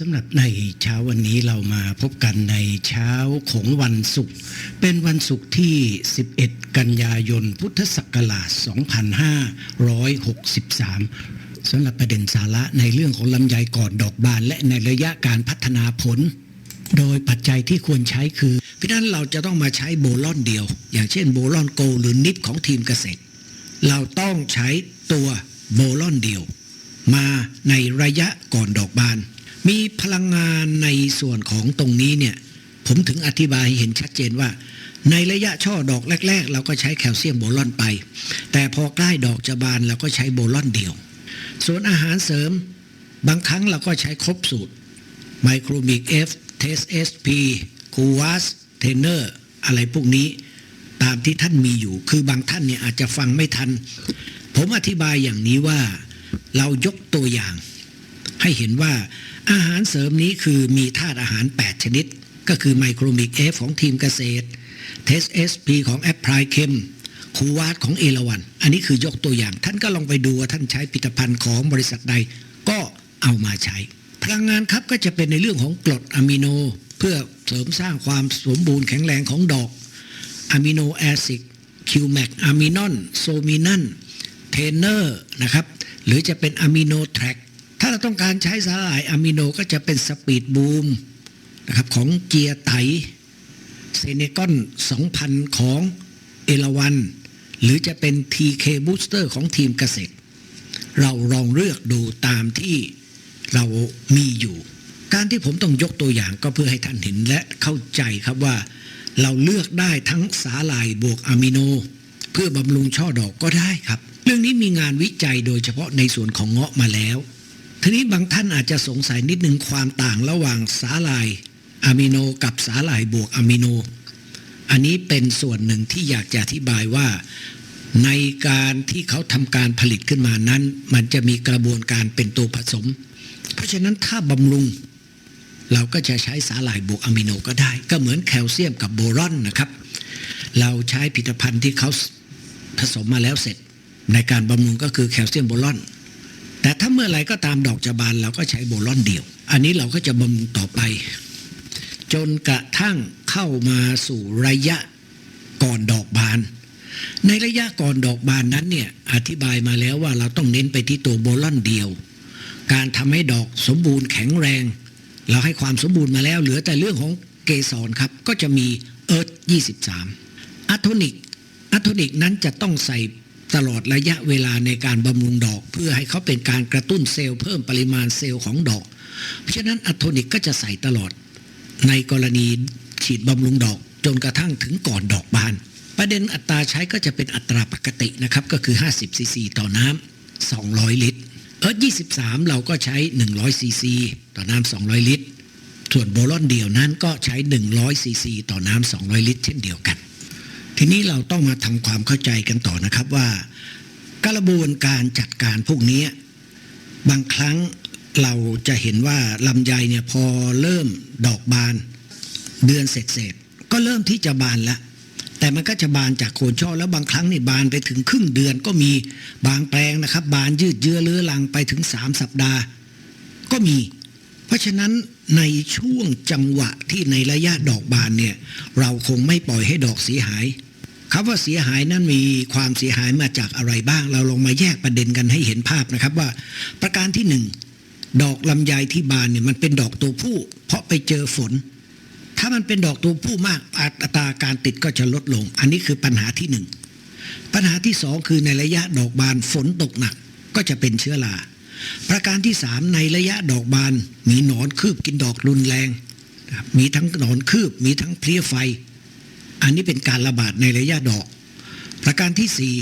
สำหรับในเช้าวันนี้เรามาพบกันในเช้าของวันศุกร์เป็นวันศุกร์ที่ 11 กันยายน พุทธศักราช 2563 สำหรับประเด็นสาระในเรื่องของลำไยก่อนดอกบาน และในระยะการพัฒนาผล โดยปัจจัยที่ควรใช้คือเพราะนั้นเราจะต้องมาใช้โบลอนเดียว อย่างเช่นโบลอนโกหรือนิปของทีมเกษตร เราต้องใช้ตัวโบลอนเดียว มาในระยะก่อนดอกบาน มีพลังงานในส่วนของตรงนี้เนี่ยผมถึงอธิบายให้เห็นชัดเจนว่า ในระยะช่อดอกแรก ๆ เราก็ใช้แคลเซียมโบลอนไป แต่พอใกล้ดอกจะบานเราก็ใช้โบลอนเดียว ส่วนอาหารเสริมบางครั้งเราก็ใช้ครบสูตรไมโครมิกเอฟเทสเอสพีคูวัสเทเนอร์อะไรพวกนี้ตามที่ท่านมีอยู่ คือบางท่านเนี่ยอาจจะฟังไม่ทัน ผมอธิบายอย่างนี้ว่าเรายกตัวอย่าง ให้เห็นว่า อาหารเสริมนี้คือมีธาตุอาหาร 8 ชนิด ก็คือไมโครมิกเอฟของทีมเกษตรเทสเอสพีของแอปพลายเคมคูวาสของเอราวัน อันนี้คือยกตัวอย่าง ท่านก็ลองไปดูว่าท่านใช้ผลิตภัณฑ์ของบริษัทใด ก็เอามาใช้ พลังงานครับก็จะเป็นในเรื่องของกรดอะมิโน เพื่อเสริมสร้างความสมบูรณ์แข็งแรงของดอกอะมิโนแอซิดคิวแมกอะมินอนโซมินันเทนเนอร์นะครับหรือจะเป็นอะมิโนแทร็ก ถ้าเราต้องการใช้สาหร่ายอะมิโนก็จะเป็นสปีดบูมนะครับของเจียร์ไตเซเนกอน 2,000 ของเอราวันหรือจะเป็น TK Booster ของทีมเกษตร เราลองเลือกดูตามที่เรามีอยู่ การที่ผมต้องยกตัวอย่างก็เพื่อให้ท่านเห็นและเข้าใจครับว่า เราเลือกได้ทั้งสาหร่ายบวกอะมิโน เพื่อบำรุงช่อดอกก็ได้ครับ เรื่องนี้มีงานวิจัยโดยเฉพาะในส่วนของเงาะมาแล้ว ทีนี้บางท่านอาจจะสงสัยนิดนึงความต่างระหว่างสาหร่ายอะมิโนกับสาหร่ายบวกอะมิโน อันนี้เป็นส่วนหนึ่งที่อยากจะอธิบายว่า ในการที่เขาทำการผลิตขึ้นมานั้น มันจะมีกระบวนการเป็นตัวผสม เพราะฉะนั้นถ้าบำรุง เราก็จะใช้สาหร่ายบวกอะมิโนก็ได้ ก็เหมือนแคลเซียมกับโบรอนนะครับ เราใช้ผลิตภัณฑ์ที่เขาผสมมาแล้วเสร็จ ในการบำรุงก็คือแคลเซียมโบรอน แต่ถ้าเมื่อไหรก็ตามดอกจะบานเราก็ใช้โบรอนเดียว อันนี้เราก็จะบำรุงต่อไป จนกระทั่งเข้ามาสู่ระยะก่อนดอกบาน ในระยะก่อนดอกบานนั้นเนี่ยอธิบายมาแล้วว่าเราต้องเน้นไปที่ตัวโบลอนเดียว การทำให้ดอกสมบูรณ์แข็งแรง เราให้ความสมบูรณ์มาแล้ว เหลือแต่เรื่องของเกสรครับ ก็จะมีเอิร์ธ23อะโทนิกอะโทนิกนั้นจะต้องใส่ ตลอดระยะเวลาในการบำรุงดอก เพื่อให้เขาเป็นการกระตุ้นเซลล์เพิ่มปริมาณเซลล์ของดอก เพราะฉะนั้นอะโทนิกก็จะใส่ตลอด ในกรณีฉีดบำรุงดอก จนกระทั่งถึงก่อนดอกบาน ประเด็นอัตราใช้ก็จะเป็นอัตราปกตินะครับก็คือ 50ซีซีต่อน้ำ200 ลิตรเอิร์ธ23 เราก็ใช้ 100ซีซีต่อน้ำ200 ลิตร ส่วนโบลอนเดียวนั้นก็ใช้ 100ซีซีต่อน้ำ200 ลิตร เช่นเดียวกัน ทีนี้เราต้องมาทำความเข้าใจกันต่อนะครับว่า กระบวนการจัดการพวกนี้บางครั้งเราจะเห็นว่าลำไยเนี่ยพอเริ่มดอกบาน เดือนเสร็จๆก็เริ่มที่จะบานแล้วแต่มันก็จะบานจากโคนช่อแล้วบางครั้งนี่บานไปถึงครึ่งเดือนก็มีบางแปลงนะครับ บานยืดเยื้อเลื้อรังไปถึง 3 สัปดาห์ ก็มี เพราะฉะนั้นในช่วงจังหวะที่ในระยะดอกบานเนี่ย เราคงไม่ปล่อยให้ดอกเสียหายคำว่าเสียหายนั้นมีความเสียหายมาจากอะไรบ้าง เราลองมาแยกประเด็นกันให้เห็นภาพนะครับว่า ประการที่หนึ่งดอกลำไยที่บานเนี่ยมันเป็นดอกตัวผู้ เพราะไปเจอฝน ถ้ามันเป็นดอกตัวผู้มากอัตราการติดก็จะลดลง อันนี้คือปัญหาที่หนึ่งปัญหาที่สองคือในระยะดอกบานฝนตกหนักก็จะเป็นเชื้อรา ประการที่สามในระยะดอกบาน มีหนอนคืบกินดอกรุนแรง มีทั้งหนอนคืบมีทั้งเพลี้ยไฟ อันนี้เป็นการระบาดในระยะดอก ประการที่สี่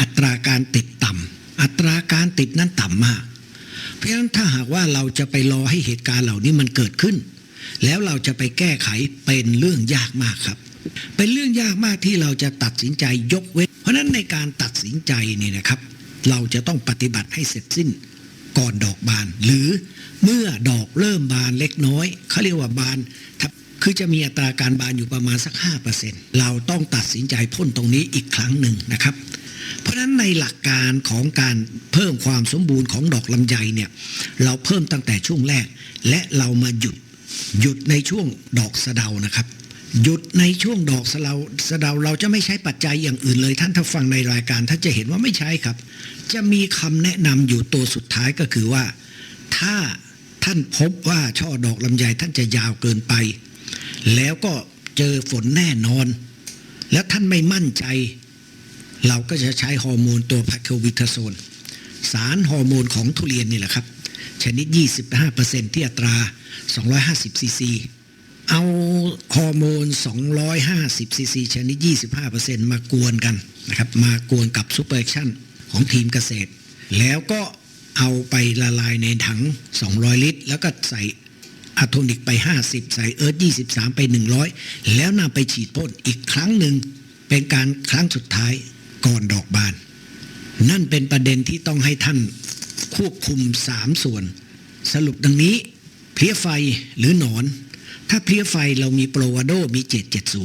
อัตราการติดต่ำอัตราการติดนั้นต่ำมาก เพราะฉะนั้นถ้าหากว่าเราจะไปรอให้เหตุการณ์เหล่านี้มันเกิดขึ้น แล้วเราจะไปแก้ไขเป็นเรื่องยากมากครับ เป็นเรื่องยากมากที่เราจะตัดสินใจยกเว้น เพราะฉะนั้นในการตัดสินใจนี่นะครับ เราจะต้องปฏิบัติให้เสร็จสิ้น ก่อนดอกบาน หรือเมื่อดอกเริ่มบานเล็กน้อยเขาเรียกว่าบานคือจะมีอัตราการบานอยู่ประมาณสัก 5%เราต้องตัดสินใจพ่นตรงนี้อีกครั้งหนึ่งนะครับ เพราะฉะนั้นในหลักการของการเพิ่มความสมบูรณ์ของดอกลำไยเนี่ยเราเพิ่มตั้งแต่ช่วงแรก และเรามาหยุดหยุดในช่วงดอกสะเดานะครับ หยุดในช่วงดอกสะเดาสะเดาเราจะไม่ใช้ปัจจัยอย่างอื่นเลย ท่านถ้าฟังในรายการท่านจะเห็นว่าไม่ใช้ครับ จะมีคำแนะนำอยู่ตัวสุดท้ายก็คือว่า ถ้าท่านพบว่าช่อดอกลำไยท่านจะยาวเกินไป แล้วก็เจอฝนแน่นอน แล้วท่านไม่มั่นใจ เราก็จะใช้ฮอร์โมนตัวพาโควิทาโซน สารฮอร์โมนของทุเรียนนี่แหละครับ ชนิด 25%ที่อัตรา 250ซีซีเอาฮอร์โมน 250ซีซีชนิด 25%มากวนกันนะครับ มากวนกับซูเปอร์แอคชั่น ของทีมเกษตร แล้วก็เอาไปละลายในถัง 200 ลิตร แล้วก็ใส่อะโทนิกไป 50 ใส่เอิร์ธ23 ไป 100 แล้วนำไปฉีดพ่นอีกครั้งหนึ่งเป็นการครั้งสุดท้ายก่อนดอกบาน นั่นเป็นประเด็นที่ต้องให้ท่านควบคุมสามส่วน สรุปดังนี้ เพลี้ยไฟหรือหนอน ถ้าเพลี้ยไฟเรามีโปรวาโดมี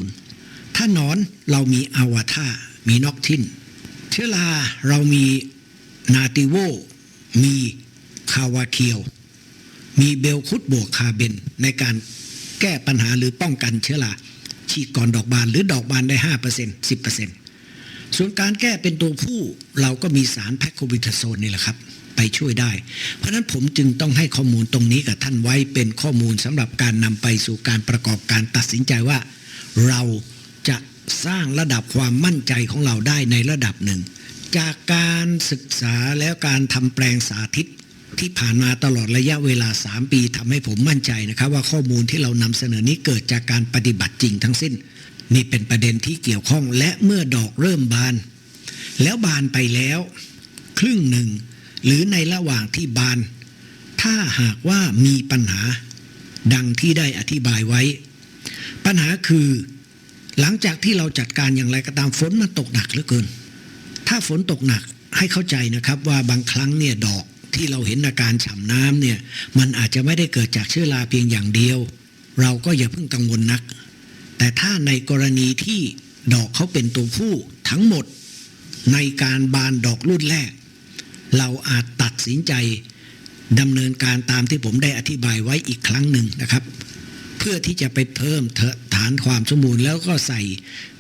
770 ถ้าหนอนเรามีอาวาธามีนอกทิน เชื้อราเรามีนาติโว มีคาวาเคียว มีเบลคุดบวกคาเบนในการแก้ปัญหาหรือป้องกันเชื้อราฉีดก่อนดอกบานหรือดอกบานได้ 5% 10%ส่วนการแก้เป็นตัวผู้เราก็มีสารแพคโคบิทาโซนนี่แหละครับไปช่วยได้ เพราะฉะนั้นผมจึงต้องให้ข้อมูลตรงนี้กับท่านไว้เป็นข้อมูลสำหรับการนำไปสู่การประกอบการตัดสินใจว่า เรา สร้างระดับความมั่นใจของเราได้ในระดับหนึ่ง จากการศึกษาแล้วการทำแปลงสาธิตที่ผ่านมาตลอดระยะเวลา 3 ปีทำให้ผมมั่นใจนะครับ ว่าข้อมูลที่เรานำเสนอนี้เกิดจากการปฏิบัติจริงทั้งสิ้น นี่เป็นประเด็นที่เกี่ยวข้องและเมื่อดอกเริ่มบาน แล้วบานไปแล้ว ครึ่งหนึ่ง หรือในระหว่างที่บาน ถ้าหากว่ามีปัญหา ดังที่ได้อธิบายไว้ ปัญหาคือ หลังจากที่เราจัดการอย่างไรก็ตามฝนมันตกหนักเหลือเกิน ถ้าฝนตกหนักให้เข้าใจนะครับว่าบางครั้งเนี่ยดอกที่เราเห็นอาการฉ่ำน้ำเนี่ยมันอาจจะไม่ได้เกิดจากเชื้อราเพียงอย่างเดียว เราก็อย่าเพิ่งกังวลนัก แต่ถ้าในกรณีที่ดอกเขาเป็นตัวผู้ทั้งหมดในการบานดอกรุ่นแรก เราอาจตัดสินใจดำเนินการตามที่ผมได้อธิบายไว้อีกครั้งหนึ่งนะครับ เพื่อที่จะไปเพิ่มเฐานความสมบูรณ์แล้วก็ใส่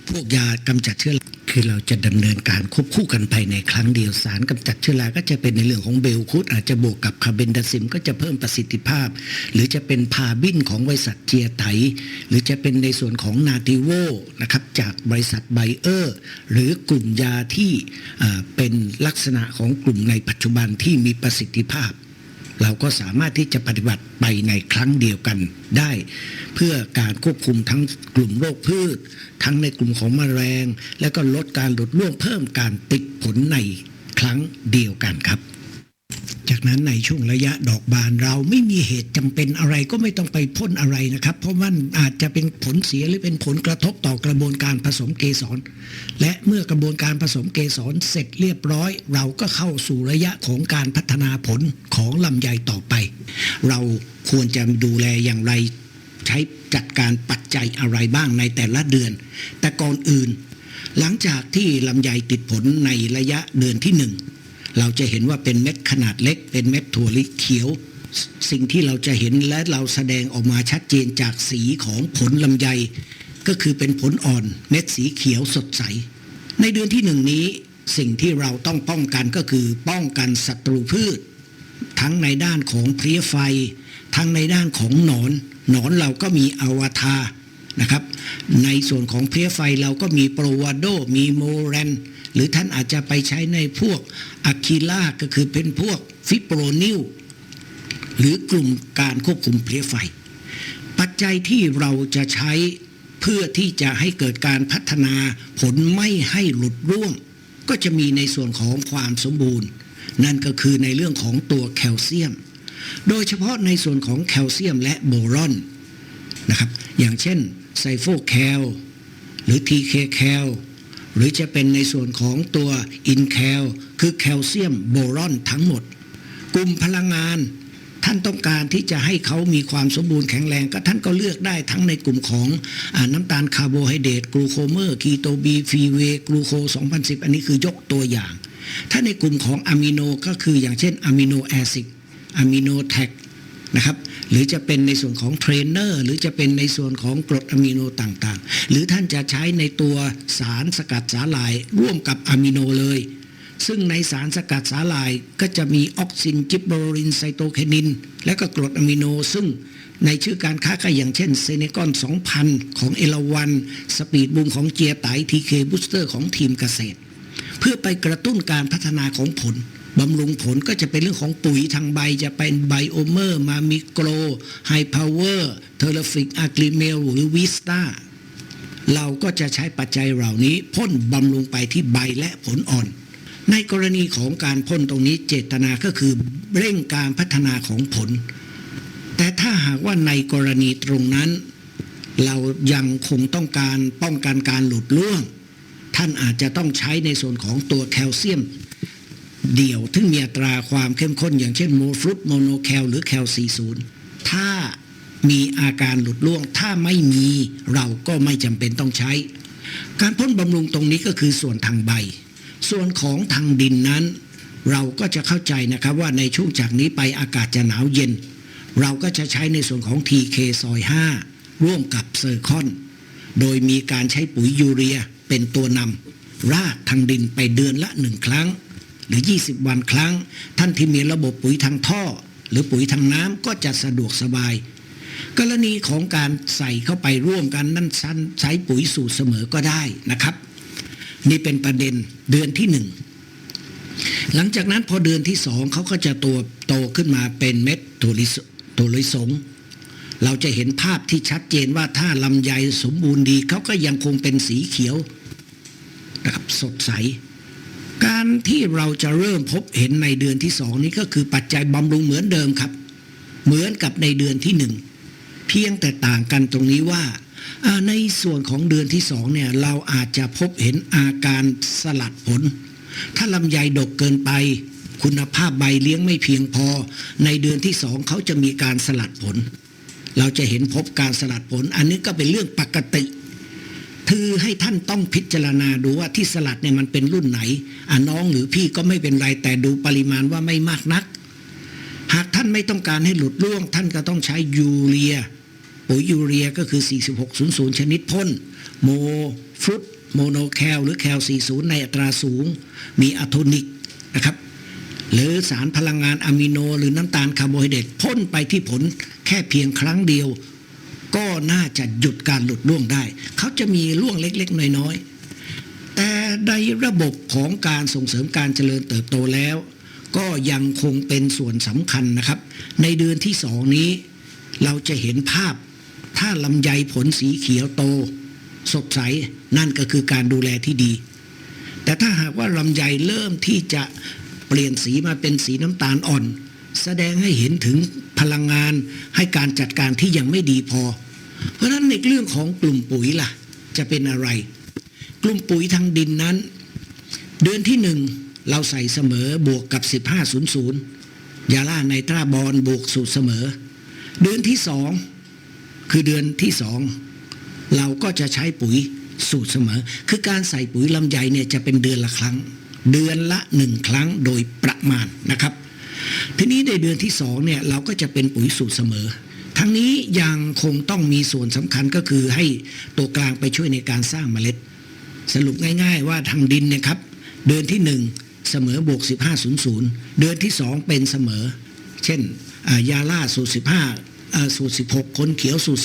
พวกยากำจัดเชื้อคือเราจะดำเนินการควบคู่กันไปในครั้งเดียวสารกำจัดเชื้อราก็จะเป็นในเรื่องของเบลคุดอาจจะบวกกับคาร์เบนดาซิมก็จะเพิ่มประสิทธิภาพ หรือจะเป็นพาบินของบริษัทเจียไตหรือจะเป็นในส่วนของนาติโวนะครับจากบริษัทไบเออร์หรือกลุ่มยาที่เป็นลักษณะของกลุ่มในปัจจุบันที่มีประสิทธิภาพ เราก็สามารถที่จะปฏิบัติไปในครั้งเดียวกันได้ เพื่อการควบคุมทั้งกลุ่มโรคพืช ทั้งในกลุ่มของแมลง และก็ลดการหลุดร่วงเพิ่มการติดผลในครั้งเดียวกันครับ จากนั้นในช่วงระยะดอกบานเราไม่มีเหตุจำเป็นอะไรก็ไม่ต้องไปพ่นอะไรนะครับ เพราะมันอาจจะเป็นผลเสียหรือเป็นผลกระทบต่อกระบวนการผสมเกสร และเมื่อกระบวนการผสมเกสรเสร็จเรียบร้อย เราก็เข้าสู่ระยะของการพัฒนาผลของลำไยต่อไป เราควรจะดูแลอย่างไรใช้จัดการปัจจัยอะไรบ้างในแต่ละเดือน แต่ก่อนอื่น หลังจากที่ลำไยติดผลในระยะเดือนที่หนึ่ง เราจะเห็นว่าเป็นเม็ดขนาดเล็ก เป็นเม็ดถั่วลิเขียว สิ่งที่เราจะเห็นและเราแสดงออกมาชัดเจนจากสีของผลลำไย ก็คือเป็นผลอ่อนเม็ดสีเขียวสดใส ในเดือนที่หนึ่งนี้สิ่งที่เราต้องป้องกันก็คือป้องกันศัตรูพืช ทั้งในด้านของเพลี้ยไฟ ทั้งในด้านของหนอน หนอนเราก็มีอวตารนะครับ ในส่วนของเพลี้ยไฟเราก็มีโปรวาโดมีโมแรน หรือท่านอาจจะไปใช้ในพวกอะคิล่าก็คือเป็นพวกฟิโปรนิลหรือกลุ่มการควบคุมเพลี้ยไฟ ปัจจัยที่เราจะใช้เพื่อที่จะให้เกิดการพัฒนาผลไม่ให้หลุดร่วง ก็จะมีในส่วนของความสมบูรณ์ นั่นก็คือในเรื่องของตัวแคลเซียม โดยเฉพาะในส่วนของแคลเซียมและโบรอนนะครับอย่างเช่นไซโฟแคลหรือ TK แคล หรือจะเป็นในส่วนของตัวอินแคลคือแคลเซียมโบรอนทั้งหมด กลุ่มพลังงาน ท่านต้องการที่จะให้เขามีความสมบูรณ์แข็งแรง ก็ท่านก็เลือกได้ทั้งในกลุ่มของอน้ำตาลคาร์โบไฮเดรตกลูโคเมอร์คีโตบีฟีเวกลูโค 2010 อันนี้คือยกตัวอย่าง ถ้าในกลุ่มของอะมิโนก็คืออย่างเช่นอะมิโนแอซิดอะมิโนแท็ก นะครับหรือจะเป็นในส่วนของเทรนเนอร์หรือจะเป็นในส่วนของกรดอะมิโนต่างๆ หรือท่านจะใช้ในตัวสารสกัดสาหร่ายร่วมกับอะมิโนเลย ซึ่งในสารสกัดสาหร่ายก็จะมีออกซินจิบโบรลินไซโตเคนิน และก็กรดอะมิโนซึ่งในชื่อการค้าก็อย่างเช่นเซเนกอน 2000 ของเอราวันสปีดบูมของเจียไตทีเคบูสเตอร์ของทีมเกษตร เพื่อไปกระตุ้นการพัฒนาของผล บำรุงผลก็จะเป็นเรื่องของปุ๋ยทางใบจะเป็นไบโอเมอร์ มามิโกรไฮพาวเวอร์เทอร์ฟิกอะกริเมลหรือวิสตาเราก็จะใช้ปัจจัยเหล่านี้พ่นบำรุงไปที่ใบและผลอ่อน ในกรณีของการพ่นตรงนี้เจตนาก็คือเร่งการพัฒนาของผล แต่ถ้าหากว่าในกรณีตรงนั้น เรายังคงต้องการป้องกันการหลุดร่วง ท่านอาจจะต้องใช้ในส่วนของตัวแคลเซียม เดี่ยวที่มีอัตราความเข้มข้น อย่างเช่นโมฟรุตโมโนแคลหรือแคล40 ถ้ามีอาการหลุดร่วง ถ้าไม่มีเราก็ไม่จำเป็นต้องใช้ การพ่นบำรุงตรงนี้ก็คือส่วนทางใบ ส่วนของทางดินนั้น เราก็จะเข้าใจนะครับว่าในช่วงจากนี้ไปอากาศจะหนาวเย็น เราก็จะใช้ในส่วนของ TK ซอย5ร่วมกับเซอร์คอน โดยมีการใช้ปุ๋ยยูเรียเป็นตัวนำราดทางดินไปเดือนละหนึ่งครั้ง หรือ 20 วันครั้ง ท่านที่มีระบบปุ๋ยทางท่อ หรือปุ๋ยทางน้ำก็จะสะดวกสบาย กรณีของการใส่เข้าไปร่วมกันนั่นสั้นใช้ปุ๋ยสูตรเสมอก็ได้นะครับ นี่เป็นประเด็นเดือนที่หนึ่งหลังจากนั้นพอเดือนที่สองเขาก็จะตัวโตขึ้นมาเป็นเม็ดถั่วลิสถั่วลิสงเราจะเห็นภาพที่ชัดเจนว่าถ้าลำไยสมบูรณ์ดีเขาก็ยังคงเป็นสีเขียวนะครับสดใส การที่เราจะเริ่มพบเห็นในเดือนที่สองนี้ก็คือปัจจัยบำรุงเหมือนเดิมครับ เหมือนกับในเดือนที่หนึ่งเพียงแต่ต่างกันตรงนี้ว่า ในส่วนของเดือนที่สองเนี่ยเราอาจจะพบเห็นอาการสลัดผล ถ้าลำไยดกเกินไป คุณภาพใบเลี้ยงไม่เพียงพอ ในเดือนที่สองเขาจะมีการสลัดผล เราจะเห็นพบการสลัดผล อันนี้ก็เป็นเรื่องปกติ คือให้ท่านต้องพิจารณาดูว่าที่สลัดเนี่ยมันเป็นรุ่นไหนอะน้องหรือพี่ก็ไม่เป็นไรแต่ดูปริมาณว่าไม่มากนัก หากท่านไม่ต้องการให้หลุดร่วง ท่านก็ต้องใช้ยูเรียปุ๋ยยูเรียก็คือ 4600 ชนิดพ่นโมฟรุตโมโนแคลหรือแคล 40 ในอัตราสูง มีอะโทนิกนะครับหรือสารพลังงานอะมิโน หรือน้ำตาลคาร์โบไฮเดรตพ่นไปที่ผลแค่เพียงครั้งเดียว ก็น่าจะหยุดการหลุดร่วงได้ เขาจะมีร่วงเล็กๆ น้อยๆ แต่ในระบบของการส่งเสริมการเจริญเติบโตแล้ว ก็ยังคงเป็นส่วนสำคัญนะครับ ในเดือนที่สองนี้ เราจะเห็นภาพถ้าลำไยผลสีเขียวโต สดใสนั่นก็คือการดูแลที่ดี แต่ถ้าหากว่าลำไยเริ่มที่จะเปลี่ยนสีมาเป็นสีน้ำตาลอ่อน แสดงให้เห็นถึง พลังงานให้การจัดการที่ยังไม่ดีพอ เพราะฉะนั้นในเรื่องของกลุ่มปุ๋ยล่ะ จะเป็นอะไร กลุ่มปุ๋ยทางดินนั้น เดือนที่หนึ่งเราใส่เสมอบวกกับ 1500 ยาล่าไนตราบอลบวกสูตรเสมอ เดือนที่สองคือเดือนที่สองเราก็จะใช้ปุ๋ยสูตรเสมอ คือการใส่ปุ๋ยลำไยเนี่ยจะเป็นเดือนละครั้ง เดือนละหนึ่งครั้งโดยประมาณนะครับ ทีนี้ในเดือนที่สองเนี่ยเราก็จะเป็นปุ๋ยสูตรเสมอ ทั้งนี้ยังคงต้องมีส่วนสำคัญก็คือให้ตัวกลางไปช่วยในการสร้างเมล็ด สรุปง่าย ๆ ว่าทางดินเนี่ยครับ เดือนที่หนึ่งเสมอบวก1500 เดือนที่สองเป็นเสมอ เช่นยาล่าสูตร15อ่าสูตร16 คนเขียวสูตร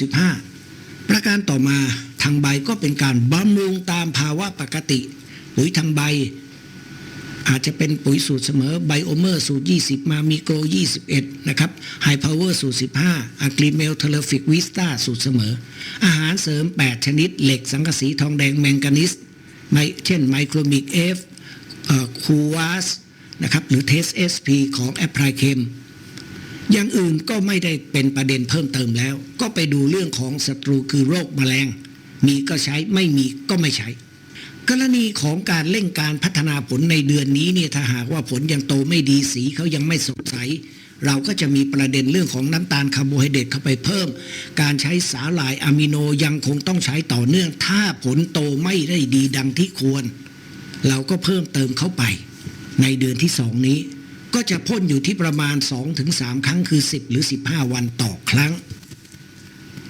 15 ประการต่อมาทางใบก็เป็นการบำรุงตามภาวะปกติ ปุ๋ยทางใบ อาจจะเป็นปุ๋ยสูตรเสมอไบโอเมอร์สูตร 20 มามีโกร21 นะครับไฮพาวเวอร์สูตร 15อะกรีเมลเทเลฟิกวิสตาสูตรเสมอ อาหารเสริม 8 ชนิด เหล็กสังกะสีทองแดงแมงกานิสไมเช่นไมโครมิกเอฟคูวาสนะครับหรือเทสเอสพีของแอปพลายเคมอย่างอื่นก็ไม่ได้เป็นประเด็นเพิ่มเติมแล้ว ก็ไปดูเรื่องของศัตรูคือโรคแมลง มีก็ใช้ไม่มีก็ไม่ใช้ กรณีของการเร่งการพัฒนาผลในเดือนนี้เนี่ยถ้าหากว่าผลยังโตไม่ดีสีเขายังไม่สดใสเราก็จะมีประเด็นเรื่องของน้ำตาลคาร์โบไฮเดรตเข้าไปเพิ่ม การใช้สาหร่ายอะมิโนยังคงต้องใช้ต่อเนื่อง ถ้าผลโตไม่ได้ดีดังที่ควร เราก็เพิ่มเติมเข้าไป ในเดือนที่สองนี้ ก็จะพ่นอยู่ที่ประมาณ 2-3 ครั้งคือ 10 หรือ 15 วันต่อครั้ง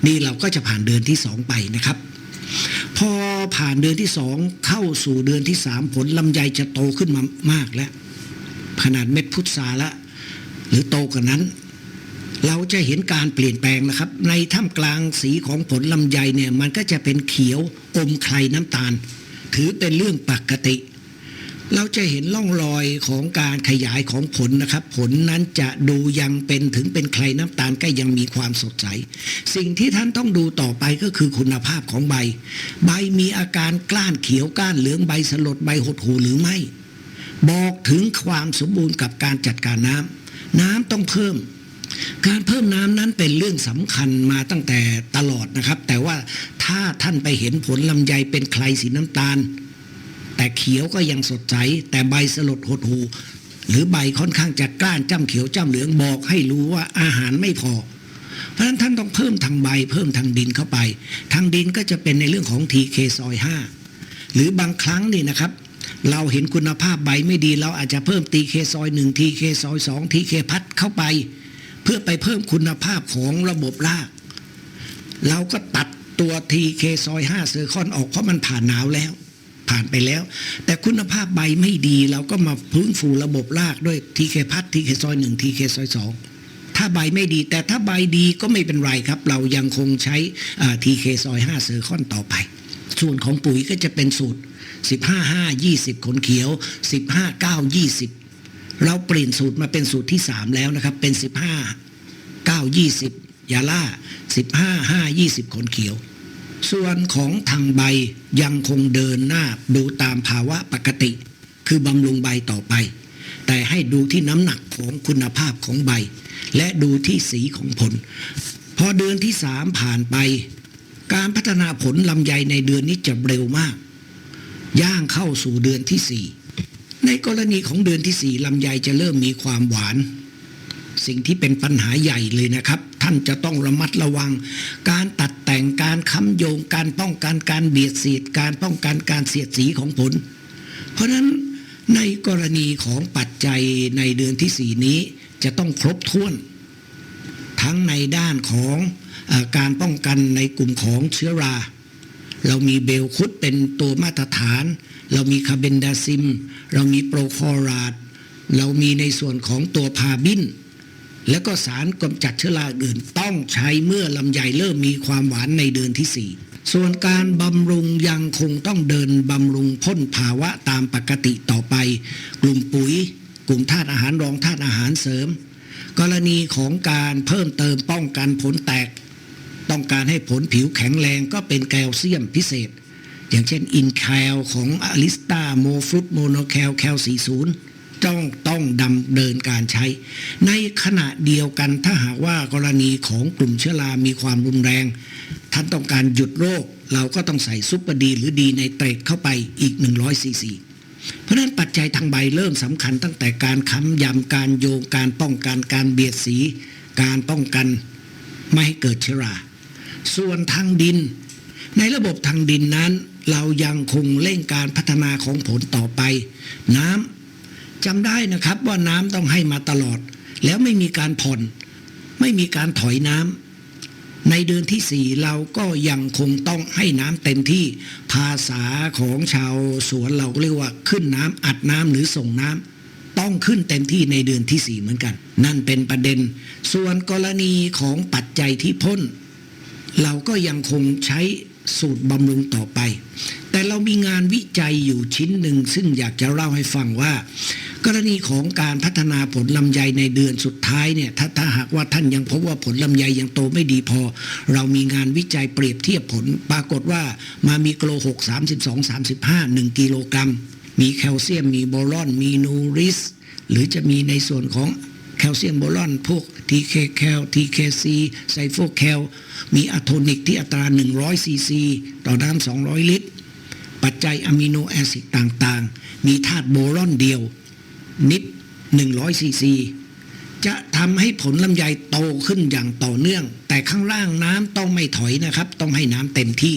นี่เราก็จะผ่านเดือนที่สองไปนะครับ พอผ่านเดือนที่สองเข้าสู่เดือนที่สามผลลำไยจะโตขึ้นมามากแล้ว ขนาดเม็ดพุทราละ หรือโตกว่านั้น เราจะเห็นการเปลี่ยนแปลงนะครับ ในท่ามกลางสีของผลลำไยเนี่ยมันก็จะเป็นเขียวอมไคลน้ำตาล ถือเป็นเรื่องปกติ เราจะเห็นร่องรอยของการขยายของผลนะครับ ผลนั้นจะดูยังเป็นถึงเป็นใครน้ำตาลก็ยังมีความสดใส สิ่งที่ท่านต้องดูต่อไปก็คือคุณภาพของใบ ใบมีอาการกล้านเขียวก้านเหลืองใบสลดใบหดหูหรือไม่ บอกถึงความสมบูรณ์กับการจัดการน้ำน้ำต้องเพิ่มการเพิ่มน้ำนั้นเป็นเรื่องสำคัญมาตั้งแต่ตลอดนะครับ แต่ว่าถ้าท่านไปเห็นผลลำไยเป็นใครสีน้ำตาล แต่เขียวก็ยังสดใส แต่ใบสลดหดหู หรือใบค่อนข้างจะกล้านจ้ำเขียวจ้ำเหลืองบอกให้รู้ว่าอาหารไม่พอ เพราะฉะนั้นท่านต้องเพิ่มทางใบเพิ่มทางดินเข้าไป ทางดินก็จะเป็นในเรื่องของ TK ซอย5หรือบางครั้งนี่นะครับ เราเห็นคุณภาพใบไม่ดี เราอาจจะเพิ่ม TK ซอย1 TK ซอย2 TK พัดเข้าไป เพื่อไปเพิ่มคุณภาพของระบบราก เราก็ตัดตัว TK ซอย5เซอร์คอนออกเพราะมันผ่านหนาวแล้ว ผ่านไปแล้ว แต่คุณภาพใบไม่ดีเราก็มาพื้นฟูระบบรากด้วย TK พัด TK ซอย1 TK ซอย2ถ้าใบไม่ดี แต่ถ้าใบดีก็ไม่เป็นไรครับ เรายังคงใช้อ่า TK ซอย5เซอร์คอนต่อไป ส่วนของปุ๋ยก็จะเป็นสูตร 15 5 20 ขนเขียว 15 9 20 เราเปลี่ยนสูตรมาเป็นสูตรที่ 3 แล้วนะครับ เป็น 15 9 20 ยาล่า 15 5 20 ขนเขียว ส่วนของทางใบยังคงเดินหน้าดูตามภาวะปกติ คือบำรุงใบต่อไป แต่ให้ดูที่น้ำหนักของคุณภาพของใบ และดูที่สีของผล พอเดือนที่สามผ่านไป การพัฒนาผลลำไยในเดือนนี้จะเร็วมาก ย่างเข้าสู่เดือนที่สี่ในกรณีของเดือนที่สี่ลำไยจะเริ่มมีความหวาน สิ่งที่เป็นปัญหาใหญ่เลยนะครับ ท่านจะต้องระมัดระวัง การตัดแต่งการค้ำโยง การป้องกันการเบียดเสียดการป้องกันการเสียดสีของผล เพราะฉะนั้นในกรณีของปัจจัยในเดือนที่สี่นี้จะต้องครบถ้วน ทั้งในด้านของอการป้องกันในกลุ่มของเชื้อรา เรามีเบลคุดเป็นตัวมาตรฐาน เรามีคาเบนดาซิม เรามีโปรคอราดเรามีในส่วนของตัวพาบิน แล้วก็สารกำจัดเชื้อราอื่นต้องใช้เมื่อลำไยเริ่มมีความหวานในเดือนที่ 4 ส่วนการบำรุงยังคงต้องเดินบำรุงพ่นภาวะตามปกติต่อไป กลุ่มปุ๋ย กลุ่มธาตุอาหารรองธาตุอาหารเสริม กรณีของการเพิ่มเติมป้องกันผลแตก ต้องการให้ผลผิวแข็งแรงก็เป็นแคลเซียมพิเศษ อย่างเช่นอินแคลของอลิสตาโมฟรุตโมโนแคลแคล40 ต้องต้องดำเนินการใช้ ในขณะเดียวกันถ้าหากว่ากรณีของกลุ่มเชื้อรามีความรุนแรง ท่านต้องการหยุดโรค เราก็ต้องใส่ซุปเปอร์ดีหรือดีในเตรดเข้าไปอีก 100ซีซีเพราะฉะนั้นปัจจัยทางใบเริ่มสำคัญตั้งแต่การค้ำยำการโยงการป้องกันการเบียดสี การป้องกันไม่ให้เกิดเชื้อรา ส่วนทางดิน ในระบบทางดินนั้น เรายังคงเร่งการพัฒนาของผลต่อไป น้ำ จำได้นะครับว่าน้ำต้องให้มาตลอด แล้วไม่มีการผ่อน ไม่มีการถอยน้ำในเดือนที่สี่เราก็ยังคงต้องให้น้ำเต็มที่ภาษาของชาวสวนเราเรียกว่าขึ้นน้ำอัดน้ำหรือส่งน้ต้องขึ้นเต็มที่ในเดือนที่สี่เหมือนกัน นั่นเป็นประเด็น ส่วนกรณีของปัจจัยที่พ่นเราก็ยังคงใช้ สูตรบำรุงต่อไป แต่เรามีงานวิจัยอยู่ชิ้นหนึ่ง ซึ่งอยากจะเล่าให้ฟังว่า กรณีของการพัฒนาผลลำไยในเดือนสุดท้ายเนี่ยถ้าถ้าหากว่าท่านยังพบว่าผลลำไยยังโตไม่ดีพอ เรามีงานวิจัยเปรียบเทียบผล ปรากฏว่ามามีโกล6 32 35 1กิโลกรัม มีแคลเซียม มีโบรอน มีนูริส หรือจะมีในส่วนของ แคลเซียมโบรอนพวก TK แคล TKC ไซโฟแคลมีอะโทนิกที่อัตรา 100ซีซีต่อน้ำ200 ลิตร ปัจจัยอะมิโนแอซิดต่างๆ มีธาตุโบรอนเดียว นิด 100ซีซีจะทำให้ผลลำไยโตขึ้นอย่างต่อเนื่อง แต่ข้างล่างน้ำต้องไม่ถอยนะครับ ต้องให้น้ำเต็มที่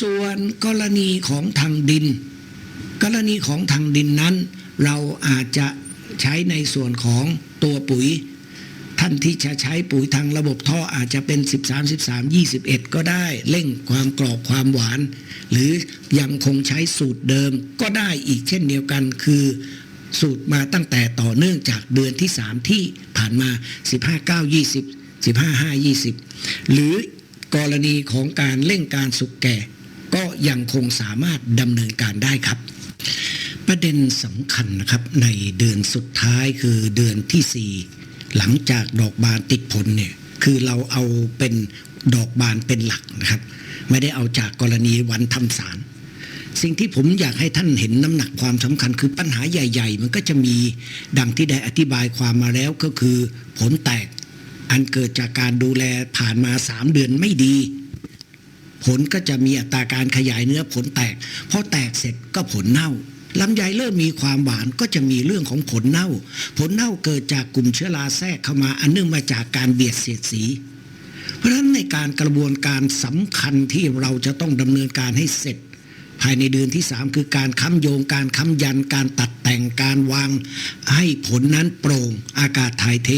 ส่วนกรณีของทางดิน กรณีของทางดินนั้น เราอาจจะใช้ในส่วนของตัวปุ๋ย ท่านที่จะใช้ปุ๋ยทางระบบท่ออาจจะเป็น 13 13 21 ก็ได้เร่งความกรอบความหวาน หรือยังคงใช้สูตรเดิมก็ได้อีกเช่นเดียวกันคือสูตรมาตั้งแต่ต่อเนื่องจากเดือนที่ 3 ที่ผ่านมา 15 9 20 15 5 20 หรือกรณีของการเร่งการสุกแก่ ก็ยังคงสามารถดำเนินการได้ครับ ประเด็นสำคัญนะครับในเดือนสุดท้ายคือเดือนที่ 4 หลังจากดอกบานติดผลเนี่ยคือเราเอาเป็นดอกบานเป็นหลักนะครับ ไม่ได้เอาจากกรณีวันทำสาร สิ่งที่ผมอยากให้ท่านเห็นน้ำหนักความสำคัญคือปัญหาใหญ่ ๆ มันก็จะมีดังที่ได้อธิบายความมาแล้วก็คือผลแตก อันเกิดจากการดูแลผ่านมา 3 เดือนไม่ดี ผลก็จะมีอัตราการขยายเนื้อผลแตกพอแตกเสร็จก็ผลเน่า ลำไยเริ่มมีความหวานก็จะมีเรื่องของผลเน่า ผลเน่าเกิดจากกลุ่มเชื้อราแทรกเข้ามาอันเนื่องมาจากการเบียดเสียดสี เพราะฉะนั้นในการกระบวนการสำคัญที่เราจะต้องดำเนินการให้เสร็จ ภายในเดือนที่ 3 คือการค้ำโยง การค้ำยัน การตัดแต่งการวาง ให้ผลนั้นโปร่งอากาศถ่ายเท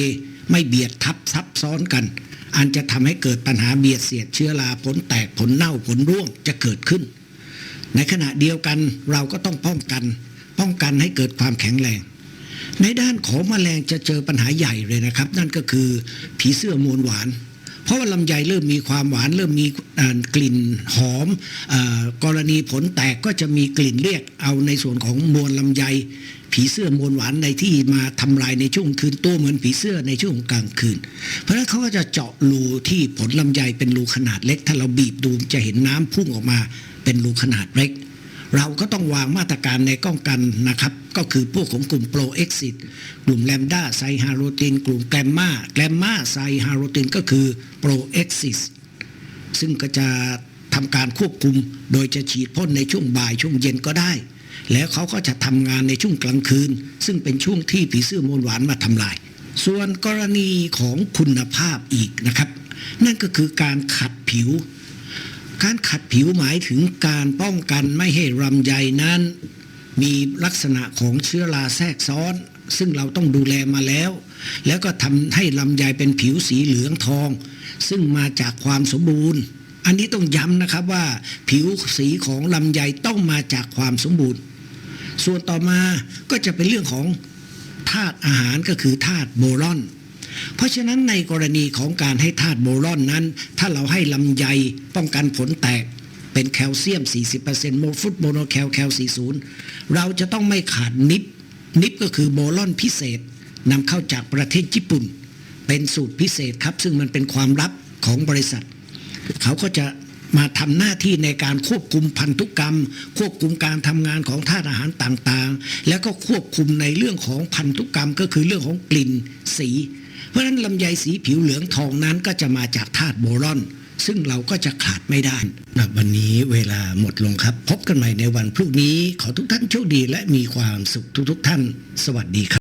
ไม่เบียดทับซับซ้อนกัน อันจะทำให้เกิดปัญหาเบียดเสียดเชื้อราผลแตกผลเน่าผลร่วงจะเกิดขึ้น ในขณะเดียวกันเราก็ต้องป้องกัน ป้องกันให้เกิดความแข็งแรง ในด้านของแมลงจะเจอปัญหาใหญ่เลยนะครับ นั่นก็คือผีเสื้อมวลหวาน เพราะว่าลำไยเริ่มมีความหวาน เริ่มมีกลิ่นหอมอกรณีผลแตกก็จะมีกลิ่นเรียกเอาในส่วนของมวลลำไย ผีเสื้อมวลหวานในที่มาทำลายในช่วงคืนตัวเหมือนผีเสื้อในช่วงกลางคืน เพราะฉะนั้นเขาก็จะเจาะรูที่ผลลำไยเป็นรูขนาดเล็ก ถ้าเราบีบดูจะเห็นน้ำพุ่งออกมา เป็นรูขนาดเล็ก เราก็ต้องวางมาตรการในป้องกันนะครับ ก็คือพวกของกลุ่มโปรเอ็กซิสกลุ่มแลมด้าไซฮาโรติน กลุ่มแกลมมาแกลมมาไซฮาโรตินก็คือโปรเอ็กซิสซึ่งก็จะทำการควบคุมโดยจะฉีดพ่นในช่วงบ่ายช่วงเย็นก็ได้ แล้วเขาก็จะทำงานในช่วงกลางคืน ซึ่งเป็นช่วงที่ผีเสื้อมวลหวานมาทำลาย ส่วนกรณีของคุณภาพอีกนะครับ นั่นก็คือการขัดผิว การขัดผิวหมายถึงการป้องกันไม่ให้ลำไยนั้น มีลักษณะของเชื้อราแทรกซ้อน ซึ่งเราต้องดูแลมาแล้ว แล้วก็ทำให้ลำไยเป็นผิวสีเหลืองทอง ซึ่งมาจากความสมบูรณ์ อันนี้ต้องย้ำนะครับว่า ผิวสีของลำไยต้องมาจากความสมบูรณ์ ส่วนต่อมาก็จะเป็นเรื่องของธาตุอาหารก็คือธาตุโบรอน เพราะฉะนั้นในกรณีของการให้ธาตุโบรอนนั้น ถ้าเราให้ลำไยป้องกันผลแตกเป็นแคลเซียม 40%โมฟุตโมโนแคลแคล 40 เราจะต้องไม่ขาดนิปนิปก็คือโบรอนพิเศษนำเข้าจากประเทศญี่ปุ่น เป็นสูตรพิเศษครับ ซึ่งมันเป็นความลับของบริษัท เขาก็จะมาทำหน้าที่ในการควบคุมพันธุกรรม ควบคุมการทำงานของธาตุอาหารต่างๆ แล้วก็ควบคุมในเรื่องของพันธุกรรมก็คือเรื่องของกลิ่น สี ราะฉะนั้นลำไยสีผิวเหลืองทองนั้นก็จะมาจากธาตุโบรอน ซึ่งเราก็จะขาดไม่ได้นะวันนี้เวลาหมดลงครับ พบกันใหม่ในวันพรุ่งนี้ ขอทุกท่านโชคดีและมีความสุขทุกๆท่าน สวัสดีครับ